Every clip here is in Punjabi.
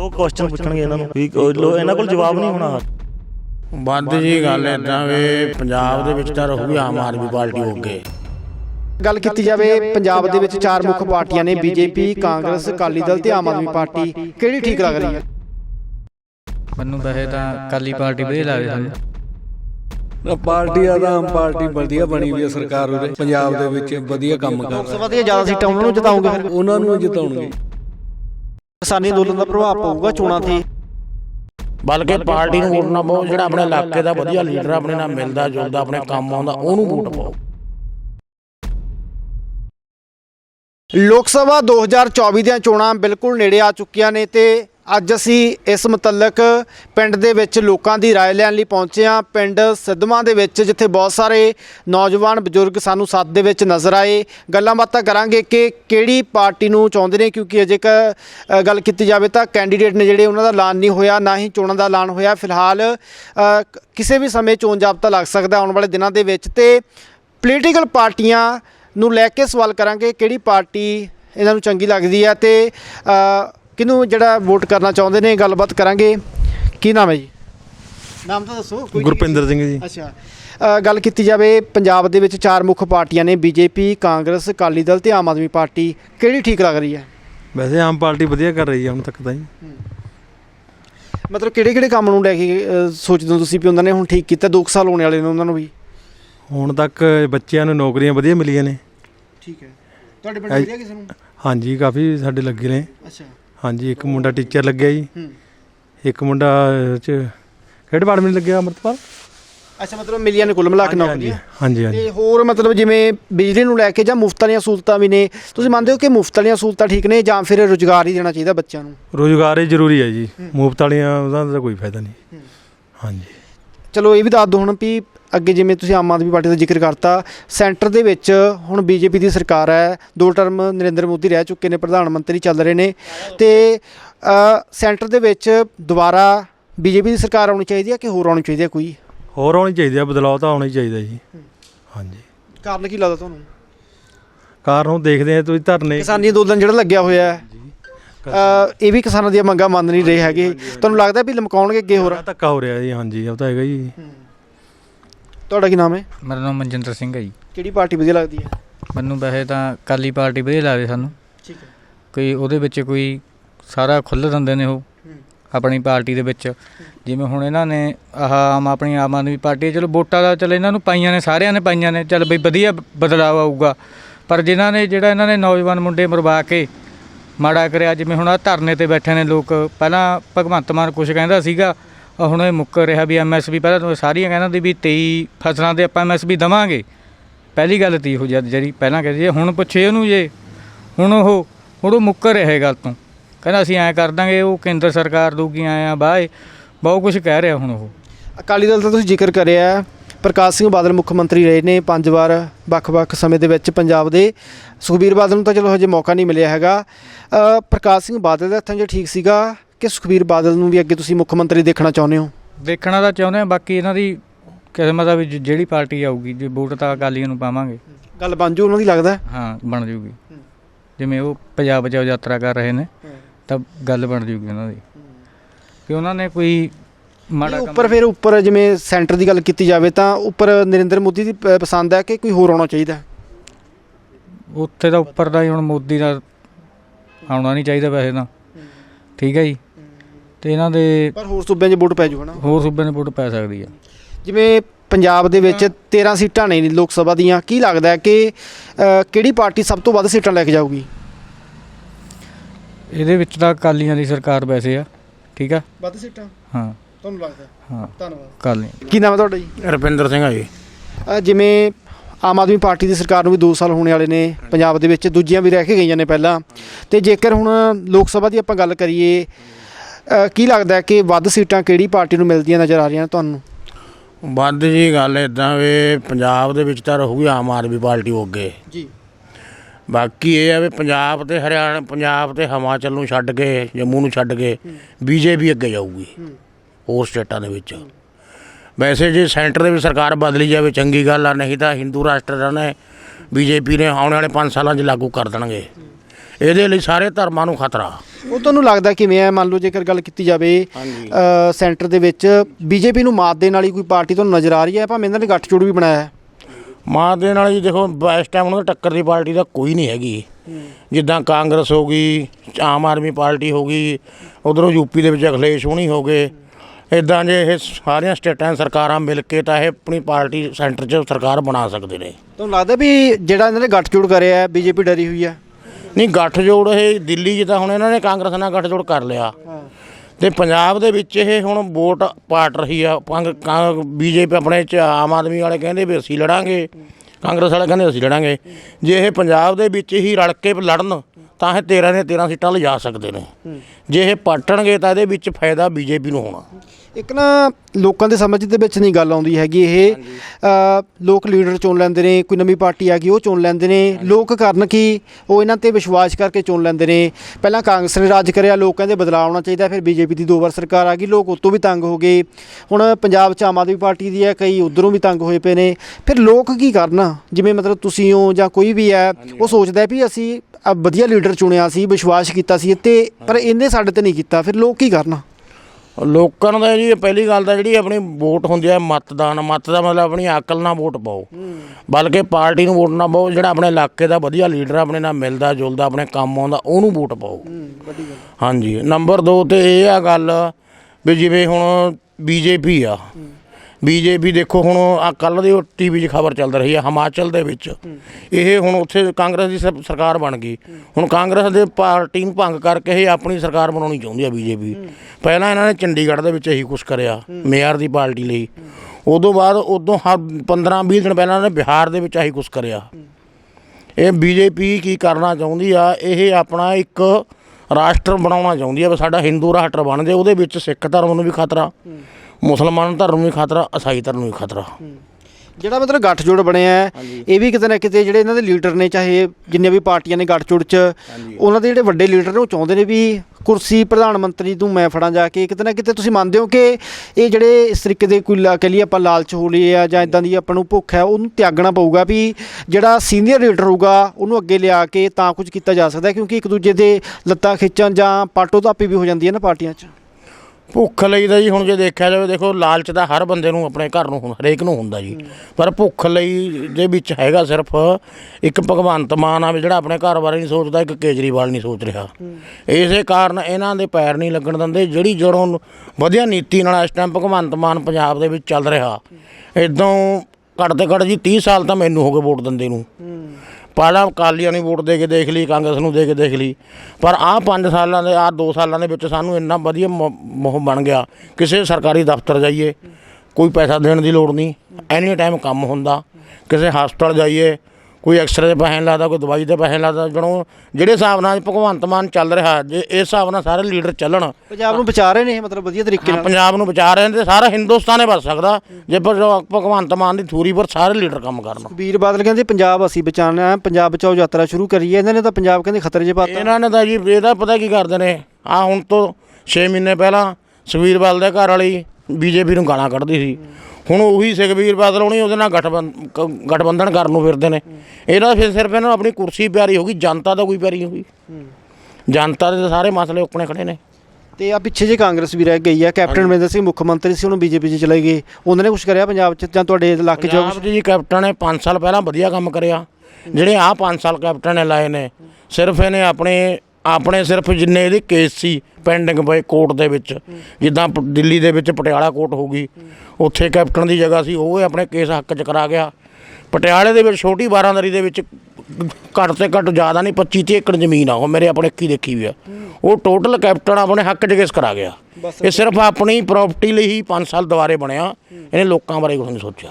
ਲੋਕ ਕੁਐਸਚਨ ਪੁੱਛਣਗੇ ਇਹਨਾਂ ਨੂੰ। ਵੀ ਕੋਈ ਲੋ- ਇਹਨਾਂ ਕੋਲ ਜਵਾਬ ਨਹੀਂ ਹੋਣਾ ਬੰਦ ਜੀ ਗੱਲ ਇਦਾਂ ਵੇ ਪੰਜਾਬ ਦੇ ਵਿੱਚ ਤਾਂ ਰਹੂਗੀ ਆਮ ਆਦਮੀ ਪਾਰਟੀ ਹੋ ਕੇ ਗੱਲ ਕੀਤੀ ਜਾਵੇ ਪੰਜਾਬ ਦੇ ਵਿੱਚ ਚਾਰ ਮੁੱਖ ਪਾਰਟੀਆਂ ਨੇ ਬੀਜੇਪੀ ਕਾਂਗਰਸ ਅਕਾਲੀ ਦਲ ਤੇ ਆਮ ਆਦਮੀ ਪਾਰਟੀ। ਕਿਹੜੀ ਠੀਕ ਲੱਗ ਰਹੀ ਹੈ? ਮੈਨੂੰ ਵੈਸੇ ਤਾਂ ਕਾਲੀ ਪਾਰਟੀ ਵਧੀਆ ਲੱਗਦੀ ਸਾਨੂੰ। ਪਾਰਟੀ ਆ ਤਾਂ ਆਮ ਪਾਰਟੀ ਵਧੀਆ ਬਣੀ ਹੈ ਸਰਕਾਰ ਉਰੇ ਪੰਜਾਬ ਦੇ ਵਿੱਚ ਵਧੀਆ ਕੰਮ ਕਰ ਲੋਕ ਸਭਾ ਦੀਆਂ ਜ਼ਿਆਦਾ ਸੀਟਾਂ ਉਹਨਾਂ ਨੂੰ ਜਿਤਾਉਂਗੇ ਫਿਰ। ਉਹਨਾਂ ਨੂੰ ਜਿਤਾਉਣਗੇ। ਕਿਸਾਨੀ ਅੰਦੋਲਨ ਦਾ ਪ੍ਰਭਾਵ ਪਊਗਾ ਚੋਣਾਂ ਤੇ। ਬਲਕਿ ਪਾਰਟੀ ਨੂੰ ਵੋਟ ਨਾ ਪਾਓ ਜਿਹੜਾ ਆਪਣੇ ਇਲਾਕੇ ਦਾ ਵਧੀਆ ਲੀਡਰ ਆਪਣੇ ਨਾਲ ਮਿਲਦਾ ਜੁਲਦਾ ਆਪਣੇ ਕੰਮ ਆਉਂਦਾ ਉਹਨੂੰ ਵੋਟ ਪਾਓ। ਲੋਕ ਸਭਾ 2024 ਦੀਆਂ ਚੋਣਾਂ ਬਿਲਕੁਲ ਨੇੜੇ ਆ ਚੁੱਕੀਆਂ ਨੇ ਤੇ ਅੱਜ ਅਸੀਂ ਇਸ ਮੁਤਲਕ ਪਿੰਡ ਦੇ ਵਿੱਚ ਲੋਕਾਂ ਦੀ رائے ਲੈਣ ਲਈ ਪਹੁੰਚੇ ਹਾਂ ਪਿੰਡ ਸਿੱਧਵਾਂ ਦੇ ਵਿੱਚ ਜਿੱਥੇ ਬਹੁਤ ਸਾਰੇ ਨੌਜਵਾਨ ਬਜ਼ੁਰਗ ਸਾਨੂੰ ਸਾਥ ਦੇ ਵਿੱਚ ਨਜ਼ਰ ਆਏ ਗੱਲਾਂ ਬਾਤਾਂ ਕਰਾਂਗੇ ਕਿ ਕਿਹੜੀ ਪਾਰਟੀ ਨੂੰ ਚਾਹੁੰਦੇ ਨੇ ਕਿਉਂਕਿ ਅਜੇ ਕ ਅ, ਗੱਲ ਕੀਤੀ ਜਾਵੇ ਤਾਂ ਕੈਂਡੀਡੇਟ ਨੇ ਜਿਹੜੇ ਉਹਨਾਂ ਦਾ ਐਲਾਨ ਨਹੀਂ ਹੋਇਆ ਨਾ ਹੀ ਚੋਣਾਂ ਦਾ ਐਲਾਨ ਹੋਇਆ ਫਿਲਹਾਲ ਅ, ਕ- ਕਿਸੇ ਵੀ ਸਮੇਂ ਚੋਣ ਜਾਬਤਾ ਲੱਗ ਸਕਦਾ ਆਉਣ ਵਾਲੇ ਦਿਨਾਂ ਦੇ ਵਿੱਚ ਤੇ ਪੋਲੀਟੀਕਲ ਪਾਰਟੀਆਂ ਨੂੰ ਲੈ ਕੇ ਸਵਾਲ ਕਰਾਂਗੇ ਕਿਹੜੀ ਪਾਰਟੀ ਇਹਨਾਂ ਨੂੰ ਚੰਗੀ ਲੱਗਦੀ ਹੈ ਤੇ ਅ, ਕਿਹਨੂੰ ਜਿਹੜਾ ਵੋਟ ਕਰਨਾ ਚਾਹੁੰਦੇ ਨੇ ਗੱਲਬਾਤ ਕਰਾਂਗੇ। ਕੀ ਨਾਮ ਹੈ ਜੀ? ਨਾਮ ਤਾਂ ਦੱਸੋ ਕੋਈ ਗੁਰਪਿੰਦਰ ਸਿੰਘ ਜੀ। ਅੱਛਾ। ਅ, ਗੱਲ ਕੀਤੀ ਜਾਵੇ ਪੰਜਾਬ ਦੇ ਵਿੱਚ ਚਾਰ ਮੁੱਖ ਪਾਰਟੀਆਂ ਨੇ ਬੀਜੇਪੀ ਕਾਂਗਰਸ ਅਕਾਲੀ ਦਲ ਤੇ ਆਮ ਆਦਮੀ ਪਾਰਟੀ। ਕਿਹੜੀ ਠੀਕ ਲੱਗ ਰਹੀ ਹੈ? ਵੈਸੇ ਆਮ ਪਾਰਟੀ ਵਧੀਆ ਕਰ ਰਹੀ ਹੈ ਹੁਣ ਤੱਕ ਤਾਂ ਜੀ। ਮਤਲਬ ਕਿਹੜੇ ਕਿਹੜੇ ਕੰਮ ਨੂੰ ਲੈ ਕੇ ਅ, ਸੋਚਦੇ ਹੋ ਤੁਸੀਂ ਵੀ ਉਹਨਾਂ ਨੇ ਹੁਣ ਠੀਕ ਕੀਤਾ 2 ਸਾਲ ਹੋਣੇ ਵਾਲੇ ਨੇ ਉਹਨਾਂ ਨੂੰ ਵੀ? ਹੁਣ ਤੱਕ ਬੱਚਿਆਂ ਨੂੰ ਨੌਕਰੀਆਂ ਵਧੀਆ ਮਿਲੀਆਂ ਨੇ। ਠੀਕ ਹੈ। ਤੁਹਾਡੇ ਪਿੰਡ ਵਧੀਆ ਕਿਸੇ ਨੂੰ? ਹਾਂਜੀ ਕਾਫੀ ਸਾਡੇ ਲੱਗੇ ਨੇ। ਅੱਛਾ। ਹਾਂਜੀ ਇੱਕ ਮੁੰਡਾ ਟੀਚਰ ਲੱਗਿਆ ਜੀ। ਇੱਕ ਮੁੰਡਾ ਚ ਕਿਹੜੇ ਡਿਪਾਰਟਮੈਂਟ ਲੱਗਿਆ ਅਮਰਤਪਾਲ। ਅੱਛਾ ਮਤਲਬ ਮਿਲੀਆਂ ਨੇ ਕੁੱਲ ਮਿਲਾ ਕੇ ਨੌਕਰੀਆਂ? ਹਾਂਜੀ ਹਾਂਜੀ ਤੇ ਹੋਰ ਮਤਲਬ ਜਿਵੇਂ ਬਿਜਲੀ ਨੂੰ ਲੈ ਕੇ ਜਾਂ ਮੁਫਤ ਵਾਲੀਆਂ ਸਹੂਲਤਾਂ ਵੀ ਨੇ ਤੁਸੀਂ ਮੰਨਦੇ ਹੋ ਕਿ ਮੁਫਤ ਵਾਲੀਆਂ ਸਹੂਲਤਾਂ ਠੀਕ ਨੇ ਜਾਂ ਫਿਰ ਰੁਜ਼ਗਾਰ ਹੀ ਦੇਣਾ ਚਾਹੀਦਾ ਬੱਚਿਆਂ ਨੂੰ? ਰੋਜ਼ਗਾਰ ਹੀ ਜ਼ਰੂਰੀ ਹੈ ਜੀ। ਮੁਫਤ ਵਾਲੀਆਂ ਉਹਦਾ ਤਾਂ ਕੋਈ ਫਾਇਦਾ ਨਹੀਂ। ਹਾਂਜੀ। ਚਲੋ ਇਹ ਵੀ ਦੱਸ ਦਿਓ ਹੁਣ ਵੀ ਅੱਗੇ ਜਿਵੇਂ ਤੁਸੀਂ ਆਮ ਆਦਮੀ ਪਾਰਟੀ ਦਾ ਜ਼ਿਕਰ ਕਰਤਾ ਸੈਂਟਰ ਦੇ ਵਿੱਚ ਹੁਣ ਬੀਜੇਪੀ ਦੀ ਸਰਕਾਰ ਹੈ ਦੋ ਟਰਮ ਨਰਿੰਦਰ ਮੋਦੀ ਰਹਿ ਚੁੱਕੇ ਨੇ ਪ੍ਰਧਾਨ ਮੰਤਰੀ ਚੱਲ ਰਹੇ ਨੇ ਤੇ ਸੈਂਟਰ ਦੇ ਵਿੱਚ ਦੁਬਾਰਾ ਬੀਜੇਪੀ ਦੀ ਸਰਕਾਰ ਆਉਣੀ ਚਾਹੀਦੀ ਹੈ ਕਿ ਹੋਰ ਆਉਣੀ ਚਾਹੀਦੀ ਹੈ ਕੋਈ? ਹੋਰ ਆਉਣੀ ਚਾਹੀਦੀ ਹੈ ਬਦਲਾਅ ਤਾਂ ਆਉਣਾ ਹੀ ਚਾਹੀਦਾ ਜੀ। ਹਾਂਜੀ। ਕਾਰਨ ਕੀ ਲੱਗਦਾ ਤੁਹਾਨੂੰ? ਕਾਰਨ ਹੁਣ ਦੇਖਦੇ ਆ ਤੁਸੀਂ ਧਰਨੇ ਕਿਸਾਨੀ ਅੰਦੋਲਨ ਜਿਹੜਾ ਲੱਗਿਆ ਹੋਇਆ ਹੈ। ਇਹ ਵੀ ਕਿਸਾਨਾਂ ਦੀਆਂ ਮੰਗਾਂ ਮੰਨ ਨਹੀਂ ਰਹੇ ਹੈਗੇ। ਤੁਹਾਨੂੰ ਲੱਗਦਾ ਵੀ ਲਮਕਾਉਣਗੇ ਅੱਗੇ ਹੋਰ? ਧੱਕਾ ਹੋ ਰਿਹਾ ਜੀ ਹਾਂਜੀ ਉਹ ਤਾਂ ਹੈਗਾ ਜੀ। ਤੁਹਾਡਾ ਕੀ ਨਾਮ ਹੈ? ਮੇਰਾ ਨਾਮ ਮਨਜਿੰਦਰ ਸਿੰਘ ਹੈ ਜੀ। ਕਿਹੜੀ ਪਾਰਟੀ ਵਧੀਆ ਲੱਗਦੀ ਹੈ? ਮੈਨੂੰ ਵੈਸੇ ਤਾਂ ਕਾਲੀ ਪਾਰਟੀ ਵਧੀਆ ਲੱਗਦੀ ਸਾਨੂੰ। ਠੀਕ ਹੈ। ਕੋਈ ਉਹਦੇ ਵਿੱਚ ਕੋਈ ਸਾਰਾ ਖੁੱਲ੍ਹ ਦਿੰਦੇ ਨੇ ਉਹ ਆਪਣੀ ਪਾਰਟੀ ਦੇ ਵਿੱਚ। ਜਿਵੇਂ ਹੁਣ ਇਹਨਾਂ ਨੇ ਆਹ ਆਮ ਆਪਣੀ ਆਮ ਆਦਮੀ ਪਾਰਟੀ ਚਲੋ ਵੋਟਾਂ ਦਾ ਚਲ ਇਹਨਾਂ ਨੂੰ ਪਾਈਆਂ ਨੇ ਸਾਰਿਆਂ ਨੇ ਪਾਈਆਂ ਨੇ ਚਲ ਬਈ ਵਧੀਆ ਬਦਲਾਅ ਆਊਗਾ। ਪਰ ਜਿਨ੍ਹਾਂ ਨੇ ਜਿਹੜਾ ਇਹਨਾਂ ਨੇ ਨੌਜਵਾਨ ਮੁੰਡੇ ਮਰਵਾ ਕੇ ਮਾੜਾ ਕਰਿਆ ਜਿਵੇਂ ਹੁਣ ਆ ਧਰਨੇ ਤੇ ਬੈਠੇ ਨੇ ਲੋਕ ਪਹਿਲਾਂ ਭਗਵੰਤ ਮਾਨ ਕੁਝ ਕਹਿੰਦਾ ਸੀਗਾ ਆਹ ਹੁਣ ਇਹ ਮੁੱਕਰ ਰਿਹਾ ਵੀ ਐਮਐਸਪੀ ਪਹਿਲਾਂ ਤਾਂ ਸਾਰੀਆਂ ਕਹਿੰਦਾ ਸੀ ਵੀ 23 ਫਸਲਾਂ ਤੇ ਆਪਾਂ ਐਮਐਸਪੀ ਦਵਾਂਗੇ। ਪਹਿਲੀ ਗੱਲ ਤੀ ਹੋ ਜਦ ਜਿਹੜੀ ਪਹਿਲਾਂ ਕਹਿੰਦੇ ਹੁਣ ਪੁੱਛੇ ਉਹਨੂੰ ਜੇ। ਹੁਣ ਉਹ ਹੁਣ ਉਹ ਮੁੱਕਰ ਰਿਹਾ ਗੱਲ ਤੋਂ। ਕਹਿੰਦਾ ਅਸੀਂ ਐਂ ਕਰ ਦਾਂਗੇ, ਉਹ ਕੇਂਦਰ ਸਰਕਾਰ ਦੂਗੀ ਆਇਆ ਬਾਏ ਬਹੁਤ ਕੁਝ ਕਹਿ ਰਿਹਾ ਹੁਣ ਉਹ। ਅਕਾਲੀ ਦਲ ਦਾ ਤੁਸੀਂ ਜ਼ਿਕਰ ਕਰਿਆ, ਪ੍ਰਕਾਸ਼ ਸਿੰਘ ਬਾਦਲ ਮੁੱਖ ਮੰਤਰੀ ਰਹੇ ਨੇ ਪੰਜ ਵਾਰ, ਵੱਖ-ਵੱਖ ਸਮੇਂ ਦੇ ਵਿੱਚ ਪੰਜਾਬ ਦੇ। ਸੁਖਬੀਰ ਬਾਦਲ ਨੂੰ ਤਾਂ ਚਲੋ ਹਜੇ ਮੌਕਾ ਨਹੀਂ ਮਿਲਿਆ ਹੈਗਾ। ਪ੍ਰਕਾਸ਼ ਸਿੰਘ ਬਾਦਲ ਦਾ ਹੱਥਾਂ ਜੇ ਠੀਕ ਸੀਗਾ ਕਿ ਸੁਖਬੀਰ ਬਾਦਲ ਨੂੰ ਵੀ ਅੱਗੇ ਤੁਸੀਂ ਮੁੱਖ ਮੰਤਰੀ ਦੇਖਣਾ ਚਾਹੁੰਦੇ ਹੋ? ਦੇਖਣਾ ਤਾਂ ਚਾਹੁੰਦੇ ਆ ਬਾਕੀ ਇਹਨਾਂ ਦੀ ਕਿਸਮਤ ਆ ਵੀ ਜ- ਜਿਹੜੀ ਪਾਰਟੀ ਆਊਗੀ ਜੇ ਵੋਟ ਤਾਂ ਅਕਾਲੀਆਂ ਨੂੰ ਪਾਵਾਂਗੇ। ਗੱਲ ਬਣ ਜੂ ਉਹਨਾਂ ਦੀ ਲੱਗਦਾ? ਹੈ? ਹਾਂ ਬਣ ਜੂਗੀ। ਜਿਵੇਂ ਉਹ ਪੰਜਾਬ ਬਚਾਓ ਯਾਤਰਾ ਕਰ ਰਹੇ ਨੇ ਤਾਂ ਗੱਲ ਬਣ ਜੂਗੀ ਉਹਨਾਂ ਦੀ। ਕਿ ਉਹਨਾਂ ਨੇ ਕੋਈ ਮਾੜਾ ਕੰਮ ਉੱਪਰ ਫਿਰ ਉੱਪਰ ਜਿਵੇਂ ਸੈਂਟਰ ਦੀ ਗੱਲ ਕੀਤੀ ਜਾਵੇ ਤਾਂ ਉੱਪਰ ਨਰਿੰਦਰ ਮੋਦੀ ਦੀ ਪ- ਪਸੰਦ ਹੈ ਕਿ ਕੋਈ ਹੋਰ ਆਉਣਾ ਚਾਹੀਦਾ? ਹੈ? ਉੱਥੇ ਤਾਂ ਉੱਪਰ ਦਾ ਹੀ ਹੁਣ ਮੋਦੀ ਦਾ ਆਉਣਾ ਨਹੀਂ ਚਾਹੀਦਾ ਵੈਸੇ ਤਾਂ। ਠੀਕ ਹੈ ਜੀ। ਤੇ ਇਹਨਾਂ ਦੇ ਪਰ ਹੋਰ ਸੂਬਿਆਂ 'ਚ ਵੋਟ ਪੈ ਜੂ ਹਨਾ। ਹੋਰ ਸੂਬੇ ਨੇ ਵੋਟ ਪੈ ਸਕਦੀ ਆ। ਜਿਵੇਂ ਪੰਜਾਬ ਦੇ ਵਿੱਚ 13 ਸੀਟਾਂ ਨੇ ਲੋਕ ਸਭਾ ਦੀਆਂ ਕੀ ਲੱਗਦਾ ਹੈ ਕਿ ਅ, ਕਿਹੜੀ ਪਾਰਟੀ ਸਭ ਤੋਂ ਵੱਧ ਸੀਟਾਂ ਲੈ ਕੇ ਜਾਊਗੀ? ਇਹਦੇ ਵਿੱਚ ਤਾਂ ਅਕਾਲੀਆਂ ਦੀ ਸਰਕਾਰ ਵੈਸੇ ਆ ਠੀਕ ਆ? ਵੱਧ ਸੀਟਾਂ? ਹਾਂ। ਤੁਹਾਨੂੰ ਲੱਗਦਾ? ਹਾਂ। ਧੰਨਵਾਦ। ਅਕਾਲੀ ਕੀ ਨਾਮ ਹੈ ਤੁਹਾਡਾ ਜੀ? ਰੁਪਿੰਦਰ ਸਿੰਘ ਆ ਜੀ। ਅ, ਜਿਵੇਂ ਆਮ ਆਦਮੀ ਪਾਰਟੀ ਦੀ ਸਰਕਾਰ ਨੂੰ ਵੀ 2 ਸਾਲ ਹੋਣੇ ਵਾਲੇ ਨੇ ਪੰਜਾਬ ਦੇ ਵਿੱਚ ਦੂਜੀਆਂ ਵੀ ਰਹਿ ਕੇ ਗਈਆਂ ਨੇ ਪਹਿਲਾਂ। ਤੇ ਜੇਕਰ ਹੁਣ ਲੋਕ ਸਭਾ ਦੀ ਆਪਾਂ ਗੱਲ ਕਰੀਏ ਕੀ ਲੱਗਦਾ ਹੈ ਕਿ ਵੱਧ ਸੀਟਾਂ ਕਿਹੜੀ ਪਾਰਟੀ ਨੂੰ ਮਿਲਦੀਆਂ ਨਜ਼ਰ ਆ ਰਹੀਆਂ ਨੇ ਤੁਹਾਨੂੰ? ਬੰਦ ਜੀ ਗੱਲ ਇਦਾਂ ਵੇ ਪੰਜਾਬ ਦੇ ਵਿੱਚ ਤਾਂ ਰਹੂਗੀ ਆਮ ਆਦਮੀ ਪਾਰਟੀ ਹੋ ਕੇ ਜੀ। ਬਾਕੀ ਇਹ ਆ ਵੀ ਪੰਜਾਬ ਤੇ ਹਰਿਆਣਾ ਪੰਜਾਬ ਤੇ ਹਿਮਾਚਲ ਨੂੰ ਛੱਡ ਕੇ ਜੰਮੂ ਨੂੰ ਛੱਡ ਕੇ ਬੀਜੇਪੀ ਅੱਗੇ ਜਾਊਗੀ। ਹੋਰ ਸਟੇਟਾਂ ਦੇ ਵਿੱਚ। ਵੈਸੇ ਜੇ ਸੈਂਟਰ ਦੇ ਵਿੱਚ ਸਰਕਾਰ ਬਦਲੀ ਜਾਵੇ ਚੰਗੀ ਗੱਲ ਆ ਨਹੀਂ ਤਾਂ ਹਿੰਦੂ ਰਾਸ਼ਟਰ ਨੇ ਬੀਜੇਪੀ ਨੇ ਆਉਣ ਵਾਲੇ 5 ਸਾਲਾਂ 'ਚ ਲਾਗੂ ਕਰ ਦੇਣਗੇ। ਇਹਦੇ ਲਈ ਸਾਰੇ ਧਰਮਾਂ ਨੂੰ ਖਤਰਾ। ਉਹ ਤੁਹਾਨੂੰ ਲੱਗਦਾ ਕਿਵੇਂ ਹੈ? ਮੰਨ ਲਓ ਜੇਕਰ ਗੱਲ ਕੀਤੀ ਜਾਵੇ ਸੈਂਟਰ ਦੇ ਵਿੱਚ ਬੀਜੇਪੀ ਨੂੰ ਮਾਤ ਦੇਣ ਵਾਲੀ ਕੋਈ ਪਾਰਟੀ ਤੁਹਾਨੂੰ ਨਜ਼ਰ ਆ ਰਹੀ ਹੈ? ਭਾਵੇਂ ਇਹਨਾਂ ਨੇ ਗੱਠਜੋੜ ਵੀ ਬਣਾਇਆ ਹੈ। ਮਾਂ ਦੇ ਨਾਲ ਜੀ ਦੇਖੋ ਇਸ ਟਾਈਮ ਉਹਨਾਂ ਦੇ ਟੱਕਰ ਦੀ ਪਾਰਟੀ ਦਾ ਕੋਈ ਨਹੀਂ ਹੈਗੀ। ਜਿੱਦਾਂ ਕਾਂਗਰਸ ਹੋ ਗਈ ਆਮ ਆਦਮੀ ਪਾਰਟੀ ਹੋ ਗਈ ਉਧਰੋਂ ਯੂਪੀ ਦੇ ਵਿੱਚ ਅਖਿਲੇਸ਼ ਹੋਣੀ ਹੋ ਗਏ। ਇਦਾਂ ਜੇ ਇਹ ਸਾਰੀਆਂ ਸਟੇਟਾਂ ਸਰਕਾਰਾਂ ਮਿਲ ਕੇ ਤਾਂ ਇਹ ਆਪਣੀ ਪਾਰਟੀ ਸੈਂਟਰ 'ਚ ਸਰਕਾਰ ਬਣਾ ਸਕਦੇ ਨੇ। ਤੁਹਾਨੂੰ ਲੱਗਦਾ ਵੀ ਜਿਹੜਾ ਇਹਨਾਂ ਨੇ ਗੱਠਜੋੜ ਕਰਿਆ ਹੈ ਬੀਜੇਪੀ ਡਰੀ ਹੋਈ ਹੈ? ਨਹੀਂ ਗੱਠਜੋੜ ਇਹ ਦਿੱਲੀ 'ਚ ਤਾਂ ਹੁਣ ਇਹਨਾਂ ਨੇ ਕਾਂਗਰਸ ਨਾਲ ਗੱਠਜੋੜ ਕਰ ਲਿਆ। ਤੇ ਪੰਜਾਬ ਦੇ ਵਿੱਚ ਇਹ ਹੁਣ ਵੋਟ ਪਾਟ ਰਹੀ ਆ। ਬੀਜੇਪੀ ਆਪਣੇ ਚ ਆਮ ਆਦਮੀ ਵਾਲੇ ਕਹਿੰਦੇ ਵੀ ਅਸੀਂ ਲੜਾਂਗੇ। ਕਾਂਗਰਸ ਵਾਲੇ ਕਹਿੰਦੇ ਅਸੀਂ ਲੜਾਂਗੇ। ਜੇ ਇਹ ਪੰਜਾਬ ਦੇ ਵਿੱਚ ਹੀ ਰਲ ਕੇ ਲੜਨ ਤਾਂ ਇਹ 13 ਨੇ 13 ਸੀਟਾਂ ਲਿਜਾ ਸਕਦੇ ਨੇ। ਜੇ ਇਹ ਪਾਟਣਗੇ ਤਾਂ ਇਹਦੇ ਵਿੱਚ ਫਾਇਦਾ ਬੀਜੇਪੀ ਨੂੰ ਹੋਣਾ। ਇੱਕ ਨਾ ਲੋਕਾਂ ਦੇ ਸਮਝ ਦੇ ਵਿੱਚ ਨਹੀਂ ਗੱਲ ਆਉਂਦੀ ਹੈਗੀ ਇਹ। ਅ, ਲੋਕ ਲੀਡਰ ਚੁਣ ਲੈਂਦੇ ਨੇ ਕੋਈ ਨਵੀਂ ਪਾਰਟੀ ਆ ਗਈ ਉਹ ਚੁਣ ਲੈਂਦੇ ਨੇ। ਲੋਕ ਕਰਨ ਕੀ ਉਹ ਇਹਨਾਂ ਤੇ ਵਿਸ਼ਵਾਸ ਕਰਕੇ ਚੁਣ ਲੈਂਦੇ ਨੇ। ਪਹਿਲਾਂ ਕਾਂਗਰਸ ਨੇ ਰਾਜ ਕਰਿਆ ਲੋਕ ਕਹਿੰਦੇ ਬਦਲਾਅ ਆਉਣਾ ਚਾਹੀਦਾ ਫਿਰ ਬੀਜੇਪੀ ਦੀ ਦੋ ਵਾਰ ਸਰਕਾਰ ਆ ਗਈ ਲੋਕ ਉਤੋਂ ਵੀ ਤੰਗ ਹੋ ਗਏ। ਹੁਣ ਪੰਜਾਬ 'ਚ ਆਮ ਆਦਮੀ ਪਾਰਟੀ ਦੀ ਹੈ ਕਈ ਉਧਰੋਂ ਵੀ ਤੰਗ ਹੋਏ ਪਏ ਨੇ। ਫਿਰ ਲੋਕ ਕੀ ਕਰਨ? ਜਿਵੇਂ ਮਤਲਬ ਤੁਸੀਂ ਹੋ ਜਾਂ ਕੋਈ ਵੀ ਹੈ ਉਹ ਸੋਚਦਾ ਹੈ ਵੀ ਅਸੀਂ ਅ, ਵਧੀਆ ਲੀਡਰ ਚੁਣਿਆ ਸੀ ਵਿਸ਼ਵਾਸ ਕੀਤਾ ਸੀ ਤੇ ਪਰ ਇਹਨੇ ਸਾਡੇ ਤੇ ਨਹੀਂ ਕੀਤਾ ਫਿਰ ਲੋਕ ਕੀ ਕਰਨ? ਲੋਕਾਂ ਦਾ ਜੀ ਪਹਿਲੀ ਗੱਲ ਤਾਂ ਜਿਹੜੀ ਆਪਣੀ ਵੋਟ ਹੁੰਦੀ ਹੈ ਮਤਦਾਨ ਮਤ ਦਾ ਮਤਲਬ ਆਪਣੀ ਅਕਲ ਨਾਲ ਵੋਟ ਪਾਓ। ਬਲਕਿ ਪਾਰਟੀ ਨੂੰ ਵੋਟ ਨਾ ਪਾਓ ਜਿਹੜਾ ਆਪਣੇ ਇਲਾਕੇ ਦਾ ਵਧੀਆ ਲੀਡਰ ਆਪਣੇ ਨਾਲ ਮਿਲਦਾ ਜੁਲਦਾ ਆਪਣੇ ਕੰਮ ਆਉਂਦਾ ਉਹਨੂੰ ਵੋਟ ਪਾਓ। ਹਾਂਜੀ। ਨੰਬਰ 2 ਤੇ ਇਹ ਆ ਗੱਲ ਵੀ ਜਿਵੇਂ ਹੁਣ ਬੀਜੇਪੀ ਆ ਬੀਜੇਪੀ ਦੇਖੋ ਹੁਣ ਆ ਕੱਲ ਦੀ ਟੀਵੀ 'ਚ ਖਬਰ ਚੱਲ ਰਹੀ ਹੈ ਹਿਮਾਚਲ ਦੇ ਵਿੱਚ। ਇਹ ਹੁਣ ਉੱਥੇ ਕਾਂਗਰਸ ਦੀ ਸਰ- ਸਰਕਾਰ ਬਣ ਗਈ। ਹੁਣ ਕਾਂਗਰਸ ਦੇ ਪਾਰਟੀ ਨੂੰ ਭੰਗ ਕਰਕੇ ਇਹ ਆਪਣੀ ਸਰਕਾਰ ਬਣਾਉਣੀ ਚਾਹੁੰਦੀ ਆ ਬੀਜੇਪੀ। ਪਹਿਲਾਂ ਇਹਨਾਂ ਨੇ ਚੰਡੀਗੜ੍ਹ ਦੇ ਵਿੱਚ ਇਹੀ ਕੁਝ ਕਰਿਆ ਮੇਅਰ ਦੀ ਪਾਰਟੀ ਲਈ। ਉਦੋਂ ਬਾਅਦ ਉਦੋਂ 15 20 ਦਿਨ ਪਹਿਲਾਂ ਇਹਨਾਂ ਨੇ ਬਿਹਾਰ ਦੇ ਵਿੱਚ ਇਹੀ ਕੁਝ ਕਰਿਆ। ਇਹ ਬੀਜੇਪੀ ਕੀ ਕਰਨਾ ਚਾਹੁੰਦੀ ਆ ਇਹ ਆਪਣਾ ਇੱਕ ਰਾਸ਼ਟਰ ਬਣਾਉਣਾ ਚਾਹੁੰਦੀ ਆ ਵੀ ਸਾਡਾ ਹਿੰਦੂ ਰਾਸ਼ਟਰ ਬਣ ਜਾਏ ਉਹਦੇ ਵਿੱਚ ਸਿੱਖ ਧਰਮ ਨੂੰ ਵੀ ਖਤਰਾ। ਮੁਸਲਮਾਨ ਧਰਮ ਨੂੰ ਵੀ ਖਤਰਾ ਈਸਾਈ ਧਰਮ ਨੂੰ ਵੀ ਖਤਰਾ। ਜਿਹੜਾ ਮਤਲਬ ਗੱਠਜੋੜ ਬਣਿਆ ਹੈ ਇਹ ਵੀ ਕਿਤੇ ਨਾ ਕਿਤੇ ਜਿਹੜੇ ਇਹਨਾਂ ਦੇ ਲੀਡਰ ਨੇ ਚਾਹੇ ਜਿੰਨੀਆਂ ਵੀ ਪਾਰਟੀਆਂ ਨੇ ਗੱਠਜੋੜ 'ਚ ਉਹਨਾਂ ਦੇ ਜਿਹੜੇ ਵੱਡੇ ਲੀਡਰ ਨੇ ਉਹ ਚਾਹੁੰਦੇ ਨੇ ਵੀ ਕੁਰਸੀ ਪ੍ਰਧਾਨ ਮੰਤਰੀ ਨੂੰ ਮੈਂ ਫੜਾਂ ਜਾ ਕੇ ਕਿਤੇ ਨਾ ਕਿਤੇ ਤੁਸੀਂ ਮੰਨਦੇ ਹੋ ਕਿ ਇਹ ਜਿਹੜੇ ਇਸ ਤਰੀਕੇ ਦੇ ਕੋਈ ਲਾ- ਕਹਿ ਆਪਾਂ ਲਾਲਚ ਹੋ ਲਈ ਆ ਜਾਂ ਇਦਾਂ ਦੀ ਆਪਾਂ ਨੂੰ ਭੁੱਖ ਹੈ ਉਹਨੂੰ ਤਿਆਗਣਾ ਪਊਗਾ ਵੀ ਜਿਹੜਾ ਸੀਨੀਅਰ ਲੀਡਰ ਹੋਊਗਾ ਉਹਨੂੰ ਅੱਗੇ ਲਿਆ ਕੇ ਤਾਂ ਕੁਝ ਕੀਤਾ ਜਾ ਸਕਦਾ ਕਿਉਂਕਿ ਇੱਕ ਦੂਜੇ ਦੇ ਲੱਤਾਂ ਖਿੱਚਣ ਜਾਂ ਪਾਟੋ ਧਾਪੀ ਵੀ ਹੋ ਜਾਂਦੀ ਹੈ ਨਾ ਪਾਰਟੀਆਂ 'ਚ। ਭੁੱਖ ਲਈ ਤਾਂ ਜੀ ਹੁਣ ਜੇ ਦੇਖਿਆ ਜਾਵੇ ਦੇਖੋ ਲਾਲਚ ਤਾਂ ਹਰ ਬੰਦੇ ਨੂੰ ਆਪਣੇ ਘਰ ਨੂੰ ਹਰੇਕ ਨੂੰ ਹੁੰਦਾ ਜੀ। ਪਰ ਭੁੱਖ ਲਈ ਦੇ ਵਿੱਚ ਹੈਗਾ ਸਿਰਫ ਇੱਕ ਭਗਵੰਤ ਮਾਨ ਆ ਜਿਹੜਾ ਆਪਣੇ ਘਰ ਬਾਰੇ ਨਹੀਂ ਸੋਚਦਾ ਇੱਕ ਕੇਜਰੀਵਾਲ ਨਹੀਂ ਸੋਚ ਰਿਹਾ। ਇਸੇ ਕਾਰਨ ਇਹਨਾਂ ਦੇ ਪੈਰ ਨਹੀਂ ਲੱਗਣ ਦਿੰਦੇ ਜਿਹੜੀ ਜੜੋਂ ਵਧੀਆ ਨੀਤੀ ਨਾਲ ਇਸ ਟਾਈਮ ਭਗਵੰਤ ਮਾਨ ਪੰਜਾਬ ਦੇ ਵਿੱਚ ਚੱਲ ਰਿਹਾ ਇਦੋਂ ਘੱਟ ਤੇ ਘੱਟ ਜੀ 30 ਸਾਲ ਤਾਂ ਮੈਨੂੰ ਹੋ ਗਏ ਵੋਟ ਦਿੰਦੇ ਨੂੰ। ਪਹਿਲਾਂ ਅਕਾਲੀਆਂ ਨੂੰ ਵੋਟ ਦੇ ਕੇ ਦੇਖ ਲਈ, ਕਾਂਗਰਸ ਨੂੰ ਦੇ ਕੇ ਦੇਖ ਲਈ। ਪਰ ਆਹ 5 ਸਾਲਾਂ ਦੇ, ਆਹ 2 ਸਾਲਾਂ ਦੇ ਵਿੱਚ ਸਾਨੂੰ ਇੰਨਾ ਵਧੀਆ ਮੋਹ ਬਣ ਗਿਆ। ਕਿਸੇ ਸਰਕਾਰੀ ਦਫ਼ਤਰ ਜਾਈਏ, ਕੋਈ ਪੈਸਾ ਦੇਣ ਦੀ ਲੋੜ ਨਹੀਂ। ਐਨੀ ਟਾਈਮ ਕੰਮ ਹੁੰਦਾ। ਕਿਸੇ ਹਸਪਤਾਲ ਜਾਈਏ ਕੋਈ ਐਕਸਰੇ ਦੇ ਪੈਸੇ ਨੀ ਲੱਗਦਾ ਕੋਈ ਦਵਾਈ ਦੇ ਪੈਸੇ ਨੀ ਲੱਗਦਾ ਜਦੋਂ ਜਿਹੜੇ ਹਿਸਾਬ ਨਾਲ ਭਗਵੰਤ ਮਾਨ ਚੱਲ ਰਿਹਾ ਜੇ ਇਸ ਹਿਸਾਬ ਨਾਲ ਸਾਰੇ ਲੀਡਰ ਚੱਲਣ। ਪੰਜਾਬ ਨੂੰ ਬਚਾ ਰਹੇ ਨੇ ਇਹ ਮਤਲਬ ਵਧੀਆ ਤਰੀਕੇ ਨਾਲ? ਪੰਜਾਬ ਨੂੰ ਬਚਾ ਰਹੇ ਨੇ ਤੇ ਸਾਰਾ ਹਿੰਦੁਸਤਾਨ ਹੀ ਬਚ ਸਕਦਾ ਜੇ ਭਗ- ਭਗਵੰਤ ਮਾਨ ਦੀ ਥੂਰੀ ਪਰ ਸਾਰੇ ਲੀਡਰ ਕੰਮ ਕਰਨ। ਵੀਰ ਬਾਦਲ ਕਹਿੰਦੇ ਪੰਜਾਬ ਅਸੀਂ ਬਚਾਉਣਾ ਹੈ ਪੰਜਾਬ ਬਚਾਓ ਯਾਤਰਾ ਸ਼ੁਰੂ ਕਰੀ ਹੈ ਇਹਨਾਂ ਨੇ ਤਾਂ ਪੰਜਾਬ ਕਹਿੰਦੇ ਖਤਰੇ 'ਚ ਪਾਤਾ। ਇਹਨਾਂ ਨੇ ਤਾਂ ਜੀ ਇਹਦਾ ਪਤਾ ਕੀ ਕਰਦੇ ਨੇ ਆ ਹੁਣ ਤੋਂ 6 ਮਹੀਨੇ ਪਹਿਲਾਂ ਸੁਖਬੀਰ ਬਾਦਲ ਦੇ ਘਰ ਵਾਲੀ ਬੀਜੇਪੀ ਨੂੰ ਗਾਲਾਂ ਕੱਢਦੀ ਸੀ। ਹੁਣ ਉਹੀ ਸੁਖਬੀਰ ਬਾਦਲ ਹੋਣੀ ਉਹਦੇ ਨਾਲ ਗਠਬੰਧਨ ਕਰਨ ਨੂੰ ਫਿਰਦੇ ਨੇ। ਇਹਦਾ ਫਿਰ ਸਿਰਫ ਇਹਨਾਂ ਨੂੰ ਆਪਣੀ ਕੁਰਸੀ ਪਿਆਰੀ ਹੋ ਗਈ ਜਨਤਾ ਦਾ ਕੋਈ ਪਿਆਰੀ ਹੋਈ। ਜਨਤਾ ਦੇ ਸਾਰੇ ਮਸਲੇ ਉੱਕਣੇ ਖੜੇ ਨੇ। ਤੇ ਆ ਪਿੱਛੇ ਜੇ ਕਾਂਗਰਸ ਵੀ ਰਹਿ ਗਈ ਹੈ ਕੈਪਟਨ ਅਮਰਿੰਦਰ ਸਿੰਘ ਮੁੱਖ ਮੰਤਰੀ ਸੀ ਉਹਨੂੰ ਬੀਜੇਪੀ 'ਚ ਚਲੇ ਗਏ। ਉਹਨਾਂ ਨੇ ਕੁਝ ਕਰਿਆ ਪੰਜਾਬ 'ਚ ਜਾਂ ਤੁਹਾਡੇ ਇਲਾਕੇ 'ਚ? ਪੰਜਾਬ 'ਚ ਜੀ ਕੈਪਟਨ ਨੇ 5 ਸਾਲ ਪਹਿਲਾਂ ਵਧੀਆ ਕੰਮ ਕਰਿਆ। ਜਿਹੜੇ ਆਹ 5 ਸਾਲ ਕੈਪਟਨ ਨੇ ਲਾਏ ਨੇ ਸਿਰਫ ਇਹਨੇ ਆਪਣੇ ਆਪਣੇ ਸਿਰਫ ਜਿੰਨੇ ਇਹਦੇ ਕੇਸ ਸੀ ਪੈਂਡਿੰਗ ਪਏ ਕੋਰਟ ਦੇ ਵਿੱਚ ਜਿੱਦਾਂ ਪ- ਦਿੱਲੀ ਦੇ ਵਿੱਚ ਪਟਿਆਲਾ ਕੋਰਟ ਹੋ ਗਈ ਉੱਥੇ ਕੈਪਟਨ ਦੀ ਜਗ੍ਹਾ ਸੀ ਉਹ ਆਪਣੇ ਕੇਸ ਹੱਕ 'ਚ ਕਰਾ ਗਿਆ। ਪਟਿਆਲੇ ਦੇ ਵਿੱਚ ਛੋਟੀ ਬਾਰਾਂਦਰੀ ਦੇ ਵਿੱਚ ਘੱਟ ਤੇ ਘੱਟ ਜ਼ਿਆਦਾ ਨਹੀਂ 25 30 ਏਕੜ ਜ਼ਮੀਨ ਆ ਉਹ ਮੇਰੇ ਆਪਣੇ ਅੱਖੀ ਦੇਖੀ ਵੀ ਆ। ਉਹ ਟੋਟਲ ਕੈਪਟਨ ਆਪਣੇ ਹੱਕ 'ਚ ਕੇਸ ਕਰਾ ਗਿਆ। ਇਹ ਸਿਰਫ ਆਪਣੀ ਪ੍ਰਾਪਰਟੀ ਲਈ ਹੀ 5 ਸਾਲ ਦੁਬਾਰੇ ਬਣਿਆ ਇਹਨੇ ਲੋਕਾਂ ਬਾਰੇ ਕੁਝ ਨਹੀਂ ਸੋਚਿਆ।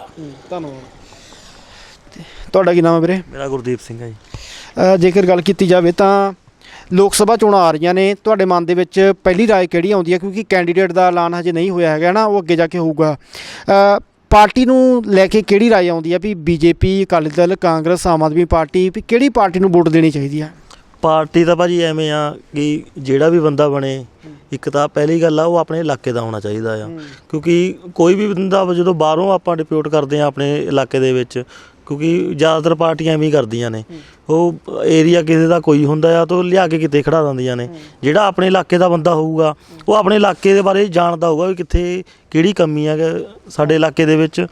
ਧੰਨਵਾਦ। ਤੁਹਾਡਾ ਕੀ ਨਾਮ ਹੈ ਵੀਰੇ? ਮੇਰਾ ਗੁਰਦੀਪ ਸਿੰਘ ਹੈ ਜੀ। ਅ, ਜੇਕਰ ਗੱਲ ਕੀਤੀ ਜਾਵੇ ਤਾਂ ਲੋਕ ਸਭਾ ਚੋਣਾਂ ਆ ਰਹੀਆਂ ਨੇ ਤੁਹਾਡੇ ਮਨ ਦੇ ਵਿੱਚ ਪਹਿਲੀ ਰਾਏ ਕਿਹੜੀ ਆਉਂਦੀ ਹੈ? ਕਿਉਂਕਿ ਕੈਂਡੀਡੇਟ ਦਾ ਐਲਾਨ ਹਜੇ ਨਹੀਂ ਹੋਇਆ ਹੈਗਾ ਨਾ ਉਹ ਅੱਗੇ ਜਾ ਕੇ ਹੋਊਗਾ। ਪਾਰਟੀ ਨੂੰ ਲੈ ਕੇ ਕਿਹੜੀ ਰਾਏ ਆਉਂਦੀ ਹੈ ਵੀ ਬੀਜੇਪੀ ਅਕਾਲੀ ਦਲ ਕਾਂਗਰਸ ਆਮ ਆਦਮੀ ਪਾਰਟੀ ਵੀ ਕਿਹੜੀ ਪਾਰਟੀ ਨੂੰ ਵੋਟ ਦੇਣੀ ਚਾਹੀਦੀ ਹੈ? ਪਾਰਟੀ ਤਾਂ ਭਾਜੀ ਐਵੇਂ ਆ ਕਿ ਜਿਹੜਾ ਵੀ ਬੰਦਾ ਬਣੇ ਇੱਕ ਤਾਂ ਪਹਿਲੀ ਗੱਲ ਆ ਉਹ ਆਪਣੇ ਇਲਾਕੇ ਦਾ ਹੋਣਾ ਚਾਹੀਦਾ ਆ। ਕਿਉਂਕਿ ਕੋਈ ਵੀ ਬੰਦਾ ਜਦੋਂ ਬਾਹਰੋਂ ਆਪਾਂ ਡਿਪਿਊਟ ਕਰਦੇ ਆ ਆਪਣੇ ਇਲਾਕੇ ਦੇ ਵਿੱਚ ਕਿਉਂਕਿ ਜ਼ਿਆਦਾਤਰ ਪਾਰਟੀਆਂ ਐਵੇਂ ਹੀ ਕਰਦੀਆਂ ਨੇ। ਉਹ ਏਰੀਆ ਕਿਸੇ ਦਾ ਕੋਈ ਹੁੰਦਾ ਆ ਤਾਂ ਉਹ ਲਿਆ ਕੇ ਕਿਤੇ ਖੜਾ ਦਿੰਦੀਆਂ ਨੇ। ਜਿਹੜਾ ਆਪਣੇ ਇਲਾਕੇ ਦਾ ਬੰਦਾ ਹੋਊਗਾ ਉਹ ਆਪਣੇ ਇਲਾਕੇ ਦੇ ਬਾਰੇ ਜਾਣਦਾ ਹੋਊਗਾ ਵੀ ਕਿੱਥੇ ਕਿਹੜੀ ਕਮੀ ਆ ਸਾਡੇ ਇਲਾਕੇ ਦੇ ਵਿੱਚ।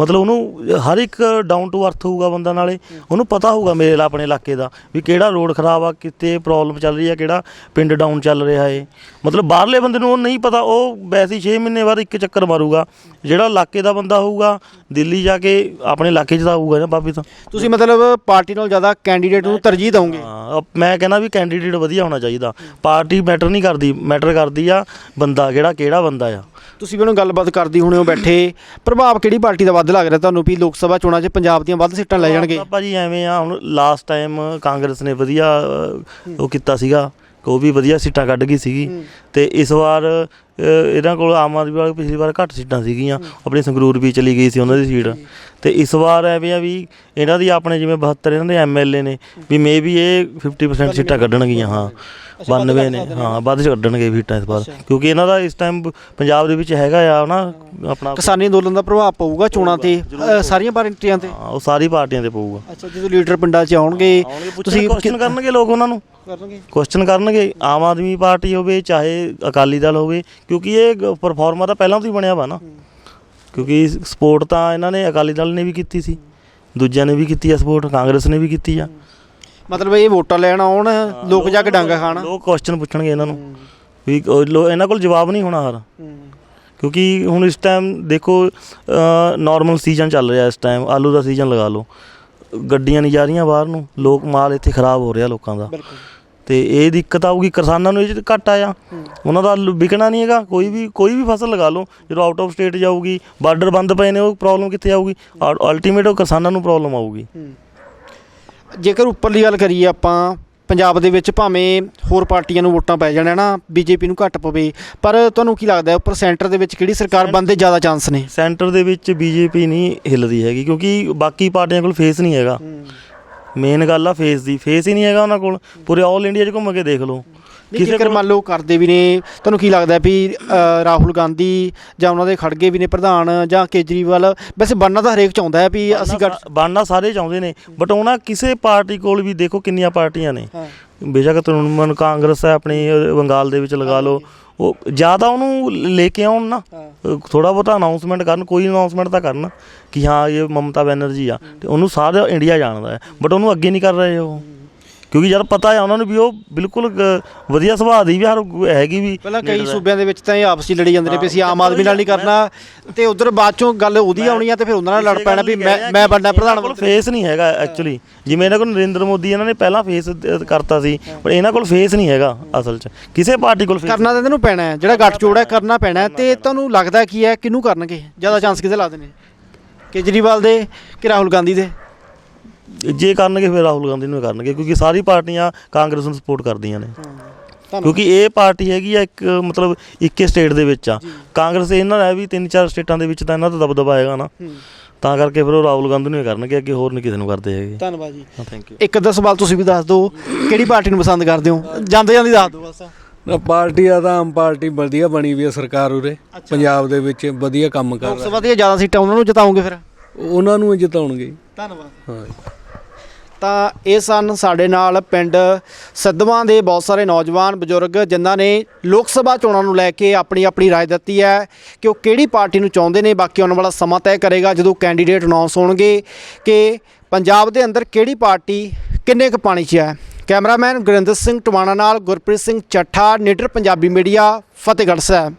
ਮਤਲਬ ਉਹਨੂੰ ਹਰ ਇੱਕ ਡਾਊਨ ਟੂ ਅਰਥ ਹੋਊਗਾ ਬੰਦਾ ਨਾਲੇ। ਉਹਨੂੰ ਪਤਾ ਹੋਊਗਾ ਮੇਰੇ ਲਾ- ਆਪਣੇ ਇਲਾਕੇ ਦਾ ਵੀ ਕਿਹੜਾ ਰੋਡ ਖਰਾਬ ਆ ਕਿਤੇ ਪ੍ਰੋਬਲਮ ਚੱਲ ਰਹੀ ਆ ਕਿਹੜਾ ਪਿੰਡ ਡਾਊਨ ਚੱਲ ਰਿਹਾ ਏ। ਮਤਲਬ ਬਾਹਰਲੇ ਬੰਦੇ ਨੂੰ ਉਹ ਨਹੀਂ ਪਤਾ ਉਹ ਵੈਸੇ ਹੀ 6 ਮਹੀਨੇ ਬਾਅਦ ਇੱਕ ਚੱਕਰ ਮਾਰੂਗਾ। ਜਿਹੜਾ ਇਲਾਕੇ ਦਾ ਬੰਦਾ ਹੋਊਗਾ ਦਿੱਲੀ ਜਾ ਕੇ ਆਪਣੇ ਇਲਾਕੇ 'ਚ ਤਾਂ ਆਊਗਾ ਨਾ ਵਾਪਸ। ਤਾਂ ਤੁਸੀਂ ਮਤਲਬ ਪਾਰਟੀ ਨਾਲ ਜ਼ਿਆਦਾ ਕੈਂਡੀਡੇਟ ਨੂੰ ਤਰਜੀਹ ਦਿਓਗੇ ਹਾਂ ਮੈਂ ਕਹਿੰਦਾ ਵੀ ਕੈਂਡੀਡੇਟ ਵਧੀਆ ਹੋਣਾ ਚਾਹੀਦਾ। ਪਾਰਟੀ ਮੈਟਰ ਨਹੀਂ ਕਰਦੀ ਮੈਟਰ ਕਰਦੀ ਆ ਬੰਦਾ ਕਿਹੜਾ ਕਿਹੜਾ ਬੰਦਾ ਆ। ਤੁਸੀਂ ਵੀ ਉਹਨੂੰ ਗੱਲਬਾਤ ਕਰਦੀ ਹੋਣੇ ਹੋ ਬੈਠੇ। ਪ੍ਰਭਾਵ ਕਿਹੜੀ ਪਾਰਟੀ ਦਾ ਵੱਧ ਲੱਗ ਰਿਹਾ ਤੁਹਾਨੂੰ ਵੀ ਲੋਕ ਸਭਾ ਚੋਣਾਂ 'ਚ ਪੰਜਾਬ ਦੀਆਂ ਵੱਧ ਸੀਟਾਂ ਲੈ ਜਾਣਗੇ? ਭਾਜੀ ਐਵੇਂ ਆ ਹੁਣ ਲਾਸਟ ਟਾਈਮ ਕਾਂਗਰਸ ਨੇ ਵਧੀਆ ਅਹ, ਉਹ ਕੀਤਾ ਸੀਗਾ। ਉਹ ਵੀ ਵਧੀਆ ਸੀਟਾਂ ਕੱਢ ਗਈ ਸੀਗੀ। ਤੇ ਇਸ ਵਾਰ ਇਹਨਾਂ ਕੋਲ ਆਮ ਆਦਮੀ ਵਾਲੇ ਪਿਛਲੀ ਵਾਰ ਘੱਟ ਸੀਟਾਂ ਸੀਗੀਆਂ। ਆਪਣੀ ਸੰਗਰੂਰ ਵੀ ਚਲੀ ਗਈ ਸੀ ਉਹਨਾਂ ਦੀ ਸੀਟ। ਤੇ ਇਸ ਵਾਰ ਐਵੇਂ ਆ ਵੀ ਇਹਨਾਂ ਦੀ ਆਪਣੇ ਜਿਵੇਂ 72 ਇਹਨਾਂ ਦੇ ਐਮਐਲਏ ਨੇ ਵੀ ਮੇ ਵੀ ਇਹ 50% ਸੀਟਾਂ ਕੱਢਣਗੀਆਂ ਹਾਂ। 92 ਨੇ ਹਾਂ ਵੱਧ ਕੱਢਣਗੇ ਸੀਟਾਂ ਇਸ ਵਾਰ। ਕਿਉਂਕਿ ਇਹਨਾਂ ਦਾ ਇਸ ਟਾਈਮ ਪੰਜਾਬ ਦੇ ਵਿੱਚ ਹੈਗਾ ਆ ਨਾ ਆਪਣਾ ਕਿਸਾਨੀ ਅੰਦੋਲਨ ਦਾ ਪ੍ਰਭਾਵ ਪਊਗਾ ਚੋਣਾਂ ਤੇ ਅ, ਸਾਰੀਆਂ ਪਾਰਟੀਆਂ ਤੇ? ਹਾਂ, ਉਹ ਸਾਰੀ ਪਾਰਟੀਆਂ ਤੇ ਪਊਗਾ। ਅੱਛਾ ਜਦੋਂ ਲੀਡਰ ਪਿੰਡਾਂ 'ਚ ਆਉਣਗੇ ਤੁਸੀਂ ਕੁਐਸਚਨ ਕਰਨਗੇ ਲੋਕ ਉਹਨਾਂ ਨੂੰ। ਕਰਨਗੇ? ਕੁਐਸਚਨ ਕਰਨਗੇ। ਆਮ ਆਦਮੀ ਪਾਰਟੀ ਹੋਵੇ ਚਾਹੇ ਅਕਾਲੀ ਦਲ ਹੋਵੇ ਕਿਉਂਕਿ ਇਹ ਪਰਫਾਰਮਰ ਤਾਂ ਪਹਿਲਾਂ ਤੋਂ ਹੀ ਬਣਿਆ ਵਾ ਨਾ। ਕਿਉਂਕਿ ਸਪੋਰਟ ਤਾਂ ਇਹਨਾਂ ਨੇ ਅਕਾਲੀ ਦਲ ਨੇ ਵੀ ਕੀਤੀ ਸੀ। ਦੂਜਿਆਂ ਨੇ ਵੀ ਕੀਤੀ ਆ ਸਪੋਰਟ ਕਾਂਗਰਸ ਨੇ ਵੀ ਕੀਤੀ ਆ। ਮਤਲਬ ਇਹ ਵੋਟਾਂ ਲੈਣ ਆਉਣ ਲੋਕ ਜਾ ਕੇ ਡਾਂਗਾ ਖਾਣ। ਲੋਕ ਕੁਐਸਚਨ ਪੁੱਛਣਗੇ ਇਹਨਾਂ ਨੂੰ। ਵੀ ਇਹਨਾਂ ਕੋਲ ਜਵਾਬ ਨਹੀਂ ਹੋਣਾ ਹਰ। ਕਿਉਂਕਿ ਹੁਣ ਇਸ ਟਾਈਮ ਦੇਖੋ ਨਾਰਮਲ ਸੀਜ਼ਨ ਚੱਲ ਰਿਹਾ ਇਸ ਟਾਈਮ ਆਲੂ ਦਾ ਸੀਜ਼ਨ ਲਗਾ ਲਓ। ਗੱਡੀਆਂ ਨਹੀਂ ਜਾ ਰਹੀਆਂ ਬਾਹਰ ਨੂੰ ਲੋਕ ਮਾਲ ਇੱਥੇ ਖਰਾਬ ਹੋ ਰਿਹਾ ਲੋਕਾਂ ਦਾ। ਬਿਲਕੁਲ। ਤੇ ਇਹ ਦਿੱਕਤ ਆਊਗੀ ਕਿਸਾਨਾਂ ਨੂੰ ਇਹ 'ਚ ਘਾਟਾ ਆ। ਉਹਨਾਂ ਦਾ ਵਿਕਣਾ ਨਹੀਂ ਹੈਗਾ ਕੋਈ ਵੀ ਕੋਈ ਵੀ ਫਸਲ ਲਗਾ ਲਓ ਜਦੋਂ ਆਊਟ ਆਫ ਸਟੇਟ ਜਾਊਗੀ ਬਾਰਡਰ ਬੰਦ ਪਏ ਨੇ ਉਹ ਪ੍ਰੋਬਲਮ ਕਿੱਥੇ ਆਊਗੀ? ਅਲਟੀਮੇਟ ਉਹ ਕਿਸਾਨਾਂ ਨੂੰ ਪ੍ਰੋਬਲਮ ਆਊਗੀ। ਜੇਕਰ ਉੱਪਰਲੀ ਗੱਲ ਕਰੀਏ ਆਪਾਂ ਪੰਜਾਬ ਦੇ ਵਿੱਚ ਭਾਵੇਂ ਹੋਰ ਪਾਰਟੀਆਂ ਨੂੰ ਵੋਟਾਂ ਪੈ ਜਾਣ ਨਾ? ਬੀਜੇਪੀ ਨੂੰ ਘੱਟ ਪਵੇ। ਪਰ ਤੁਹਾਨੂੰ ਕੀ ਲੱਗਦਾ ਹੈ ਉੱਪਰ ਸੈਂਟਰ ਦੇ ਵਿੱਚ ਕਿਹੜੀ ਸਰਕਾਰ ਬਣਦੇ ਜ਼ਿਆਦਾ ਚਾਂਸ ਨੇ? ਸੈਂਟਰ ਦੇ ਵਿੱਚ ਬੀਜੇਪੀ ਨਹੀਂ ਹਿੱਲਦੀ ਹੈਗੀ ਕਿਉਂਕਿ ਬਾਕੀ ਪਾਰਟੀਆਂ ਕੋਲ ਫੇਸ ਨਹੀਂ ਹੈਗਾ। ਮੇਨ ਗੱਲ ਆ ਫੇਸ ਦੀ। ਫੇਸ ਹੀ ਨਹੀਂ ਹੈਗਾ ਉਹਨਾਂ ਕੋਲ। ਪੂਰੇ ਆਲ ਇੰਡੀਆ 'ਚ ਘੁੰਮ ਕੇ ਦੇਖ ਲਓ। ਨਹੀਂ ਜੇਕਰ ਮੰਨ ਲਓ ਕਰਦੇ ਵੀ ਨੇ ਤੁਹਾਨੂੰ ਕੀ ਲੱਗਦਾ ਵੀ ਰਾਹੁਲ ਗਾਂਧੀ ਜਾਂ ਉਹਨਾਂ ਦੇ ਖੜਗੇ ਵੀ ਨੇ ਪ੍ਰਧਾਨ ਜਾਂ ਕੇਜਰੀਵਾਲ? ਵੈਸੇ ਬਣਨਾ ਤਾਂ ਹਰੇਕ ਚਾਹੁੰਦਾ ਹੈ ਵੀ ਅਸੀਂ ਬਣਨਾ ਸਾਰੇ ਚਾਹੁੰਦੇ ਨੇ ਬਟ ਉਹਨਾਂ ਕਿਸੇ ਪਾਰਟੀ ਕੋਲ ਵੀ ਦੇਖੋ ਕਿੰਨੀਆਂ ਪਾਰਟੀਆਂ ਨੇ। ਬੇਸ਼ੱਕ ਤ੍ਰਿਣਮੂਲ ਕਾਂਗਰਸ ਹੈ ਆਪਣੀ ਬੰਗਾਲ ਦੇ ਵਿੱਚ ਲਗਾ ਲਓ। ਉਹ ਜ਼ਿਆਦਾ ਉਹਨੂੰ ਲੈ ਕੇ ਆਉਣ ਨਾ ਥੋੜਾ ਬਹੁਤਾ ਅਨਾਉਂਸਮੈਂਟ ਕਰਨ ਕੋਈ ਅਨਾਉਂਸਮੈਂਟ ਤਾਂ ਕਰਨ ਕਿ ਹਾਂ ਇਹ ਮਮਤਾ ਬੈਨਰਜੀ ਆ। ਤੇ ਉਹਨੂੰ ਸਾਰਾ ਇੰਡੀਆ ਜਾਣਦਾ ਹੈ ਬਟ ਉਹਨੂੰ ਅੱਗੇ ਨਹੀਂ ਕਰ ਰਹੇ ਉਹ। ਕਿਉਂਕਿ ਜਦ ਪਤਾ ਹੈ ਉਹਨਾਂ ਨੂੰ ਵੀ ਉਹ ਬਿਲਕੁਲ ਅ, ਵਧੀਆ ਸੁਭਾਅ ਦੀ ਵੀ ਹਰ ਹੈਗੀ ਵੀ ਪਹਿਲਾਂ ਕਈ ਸੂਬਿਆਂ ਦੇ ਵਿੱਚ ਤਾਂ ਇਹ ਆਪਸੀ ਲੜੀ ਜਾਂਦੇ ਨੇ ਵੀ ਅਸੀਂ ਆਮ ਆਦਮੀ ਨਾਲ ਨਹੀਂ ਕਰਨਾ ਤੇ ਉਧਰ ਬਾਅਦ ਚੋਂ ਗੱਲ ਉਹਦੀ ਆਉਣੀ ਆ ਤੇ ਫਿਰ ਉਹਨਾਂ ਨਾਲ ਲੜ ਪੈਣਾ ਵੀ ਮੈਂ ਮੈਂ ਬਣਨਾ ਪ੍ਰਧਾਨ ਮੰਤਰੀ ਫੇਸ ਨਹੀਂ ਹੈਗਾ ਐਕਚੁਅਲੀ ਜਿਵੇਂ ਇਹਨਾਂ ਕੋਲ ਨਰਿੰਦਰ ਮੋਦੀ ਇਹਨਾਂ ਨੇ ਪਹਿਲਾਂ ਫੇਸ ਕਰਤਾ ਸੀ ਪਰ ਇਹਨਾਂ ਕੋਲ ਫੇਸ ਨਹੀਂ ਹੈਗਾ ਅਸਲ 'ਚ। ਕਿਸੇ ਪਾਰਟੀ ਕੋਲ face ਕਰਨਾ ਤਾਂ ਇਹਨਾਂ ਨੂੰ ਪੈਣਾ ਹੈ ਜਿਹੜਾ ਗੱਠ ਜੋੜ ਹੈ ਕਰਨਾ ਪੈਣਾ ਹੈ ਤੇ ਤੁਹਾਨੂੰ ਲੱਗਦਾ ਕੀ ਹੈ ਕਿਹਨੂੰ ਕਰਨਗੇ? ਜ਼ਿਆਦਾ ਚਾਂਸ ਕਿਹਦੇ ਲੱਗਦੇ ਨੇ ਕੇਜਰੀਵਾਲ ਦੇ ਕਿ ਰਾਹੁਲ ਗਾਂਧੀ ਦੇ? ਜੇ ਕਰਨਗੇ ਫਿਰ ਰਾਹੁਲ ਗਾਂਧੀ ਨੂੰ ਹੀ ਕਰਨਗੇ ਕਿਉਂਕਿ ਸਾਰੀ ਪਾਰਟੀਆਂ ਕਾਂਗਰਸ ਨੂੰ ਸਪੋਰਟ ਕਰਦੀਆਂ ਨੇ। ਕਿਉਂਕਿ ਇਹ ਪਾਰਟੀ ਹੈਗੀ ਆ ਇੱਕ ਮਤਲਬ ਇੱਕੇ ਸਟੇਟ ਦੇ ਵਿੱਚ ਆ। ਕਾਂਗਰਸ ਇਹਨਾਂ ਦਾ ਹੈ ਵੀ ਤਿੰਨ ਚਾਰ ਸਟੇਟਾਂ ਦੇ ਵਿੱਚ ਤਾਂ ਇਹਨਾਂ ਦਾ ਦਬਦਬਾ ਹੈਗਾ ਨਾ। ਤਾਂ ਕਰਕੇ ਫਿਰ ਉਹ ਰਾਹੁਲ ਗਾਂਧੀ ਨੂੰ ਹੀ ਕਰਨਗੇ ਅੱਗੇ ਹੋਰ ਨਹੀਂ ਕਿਸੇ ਨੂੰ ਕਰਦੇ ਹੈਗੇ। ਧੰਨਵਾਦ ਜੀ। ਹਾਂ ਥੈਂਕ ਯੂ ਇੱਕ ਅੱਧਾ ਸਵਾਲ ਤੁਸੀਂ ਵੀ ਦੱਸ ਦਿਓ ਕਿਹੜੀ ਪਾਰਟੀ ਨੂੰ ਪਸੰਦ ਕਰਦੇ ਹੋ? ਜਾਂਦੇ ਜਾਂਦੇ ਦੱਸ ਦਿਓ ਬਸ। ਨਾ ਪਾਰਟੀ ਆ ਤਾਂ ਆਮ ਪਾਰਟੀ ਵਧੀਆ ਬਣੀ ਵੀ ਹੈ ਸਰਕਾਰ ਉਰੇ ਪੰਜਾਬ ਦੇ ਵਿੱਚ ਵਧੀਆ ਕੰਮ ਕਰ ਰਹੀ। ਸਭਾ ਦੀਆਂ ਜ਼ਿਆਦਾ ਸੀਟਾਂ ਉਹਨਾਂ ਨੂੰ ਜਿਤਾਉਂਗੇ ਫਿਰ? ਉਹਨਾਂ ਨੂੰ ਹੀ ਜਿਤਾਉਣਗੇ। ਧੰਨਵਾਦ। ਹਾਂ। ਤਾਂ ਇਹ ਸਨ ਸਾਡੇ ਨਾਲ ਪਿੰਡ ਸਿੱਧਵਾਂ ਦੇ ਬਹੁਤ ਸਾਰੇ ਨੌਜਵਾਨ ਬਜ਼ੁਰਗ ਜਿਨ੍ਹਾਂ ਨੇ ਲੋਕ ਸਭਾ ਚੋਣਾਂ ਨੂੰ ਲੈ ਕੇ ਆਪਣੀ ਆਪਣੀ رائے ਦਿੱਤੀ ਹੈ ਕਿ ਉਹ ਕਿਹੜੀ ਪਾਰਟੀ ਨੂੰ ਚਾਹੁੰਦੇ ਨੇ ਬਾਕੀ ਆਉਣ ਵਾਲਾ ਸਮਾਂ ਤੈਅ ਕਰੇਗਾ ਜਦੋਂ ਕੈਂਡੀਡੇਟ ਅਨਾਉਂਸ ਹੋਣਗੇ ਕਿ ਪੰਜਾਬ ਦੇ ਅੰਦਰ ਕਿਹੜੀ ਪਾਰਟੀ ਕਿੰਨੇ ਕੁ ਪਾਣੀ 'ਚ ਹੈ ਕੈਮਰਾਮੈਨ ਗੁਰਿੰਦਰ ਸਿੰਘ ਟਵਾਣਾ ਨਾਲ ਗੁਰਪ੍ਰੀਤ ਸਿੰਘ ਚੱਠਾ ਨੀਡਰ ਪੰਜਾਬੀ ਮੀਡੀਆ ਫਤਿਹਗੜ੍ਹ ਸਾਹਿਬ